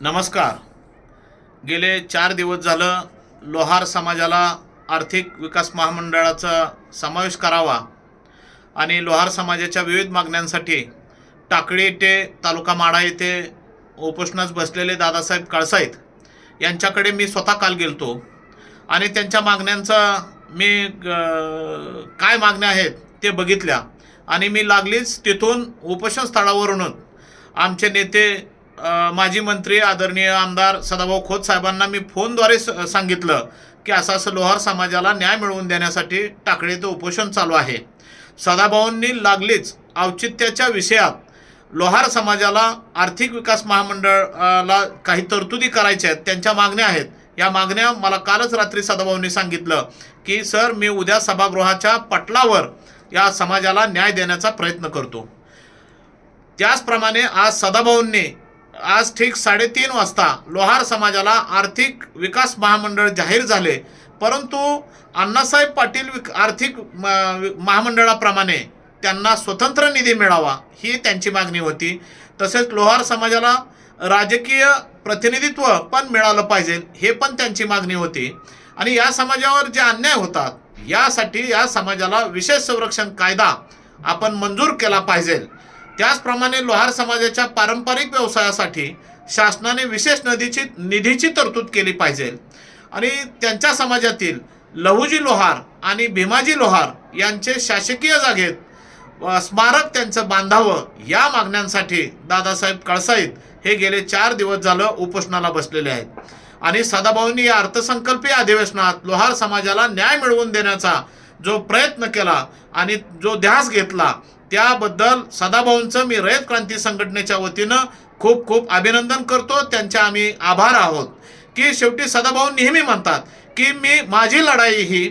नमस्कार. गेले चार दिवस झालं लोहार समाजाला आर्थिक विकास महामंडळाचा समावेश करावा आणि लोहार समाजाच्या विविध मागण्यांसाठी टाकळी येथे तालुका माडा येथे उपोषणास बसलेले दादासाहेब कळसाईत यांच्याकडे मी स्वतः काल गेलतो. आणि त्यांच्या मागण्यांचा मी काय मागण्या आहेत ते बघितल्या. आणि मी लागलीच तिथून उपोषण स्थळावरूनच आमचे नेते माजी मंत्री आदरणीय आमदार सदाभाऊ खोत साहेबांना मी फोनद्वारे स सांगितलं की असं असं लोहार समाजाला न्याय मिळवून देण्यासाठी टाकळीचं उपोषण चालू आहे. सदाभाऊंनी लागलीच औचित्याच्या विषयात लोहार समाजाला आर्थिक विकास महामंडळाला काही तरतुदी करायच्या आहेत त्यांच्या मागण्या आहेत. या मागण्या मला कालच रात्री सदाभाऊंनी सांगितलं की सर मी उद्या सभागृहाच्या पटलावर या समाजाला न्याय देण्याचा प्रयत्न करतो. त्याचप्रमाणे आज सदाभाऊंनी आज ठीक साडेतीन वाजता लोहार समाजाला आर्थिक विकास महामंडळ जाहीर झाले. परंतु अण्णासाहेब पाटील विक आर्थिक म- महामंडळाप्रमाणे त्यांना स्वतंत्र निधी मिळावा ही त्यांची मागणी होती. तसेच लोहार समाजाला राजकीय प्रतिनिधित्व पण मिळालं पाहिजे हे पण त्यांची मागणी होती. आणि या समाजावर जे अन्याय होतात यासाठी या समाजाला विशेष संरक्षण कायदा आपण मंजूर केला पाहिजे. त्याचप्रमाणे लोहार समाजाच्या पारंपरिक व्यवसायासाठी शासनाने विशेष नदीची निधीची तरतूद केली पाहिजे. आणि त्यांच्या समाजातील लहुजी लोहार आणि भीमाजी लोहार यांचे शासकीय जागेत स्मारक त्यांचं बांधावं या मागण्यांसाठी दादासाहेब कळसाईत हे गेले चार दिवस झालं उपोषणाला बसलेले आहेत. आणि सदाभाऊंनी या अर्थसंकल्पीय अधिवेशनात लोहार समाजाला न्याय मिळवून देण्याचा जो प्रयत्न केला आणि जो ध्यास घेतला त्याबद्दल सदाभाऊंचं मी रयत क्रांती संघटनेच्या वतीनं खूप खूप अभिनंदन करतो. त्यांचे आम्ही आभार आहोत. की शेवटी सदाभाऊ नेहमी म्हणतात की मी माझी लढाई ही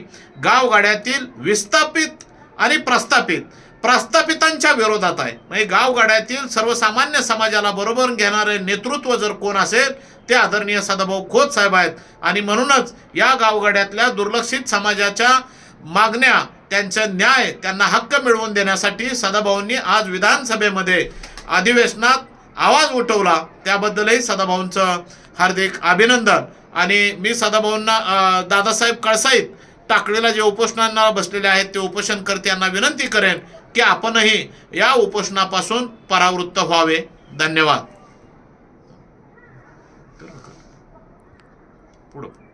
गावगाड्यातील विस्थापित आणि प्रस्थापित प्रस्थापितांच्या विरोधात आहे. म्हणजे गावगाड्यातील सर्वसामान्य समाजाला बरोबर घेणारे नेतृत्व जर कोण असेल ते आदरणीय सदाभाऊ खोत साहेब आहेत. आणि म्हणूनच या गावगाड्यातल्या दुर्लक्षित समाजाच्या मागण्या त्यांचा न्याय त्यांना हक्क मिळवून देण्यासाठी सदाभाऊंनी आज विधानसभेमध्ये अधिवेशनात आवाज उठवला. त्याबद्दलही सदाभाऊंचं हार्दिक अभिनंदन. आणि मी सदाभाऊंना दादासाहेब कळसाईत टाकळीला जे उपोषणांना बसलेले आहेत ते उपोषणकर्त्यांना विनंती करेन की आपणही या उपोषणापासून परावृत्त व्हावे. धन्यवाद. पुढं.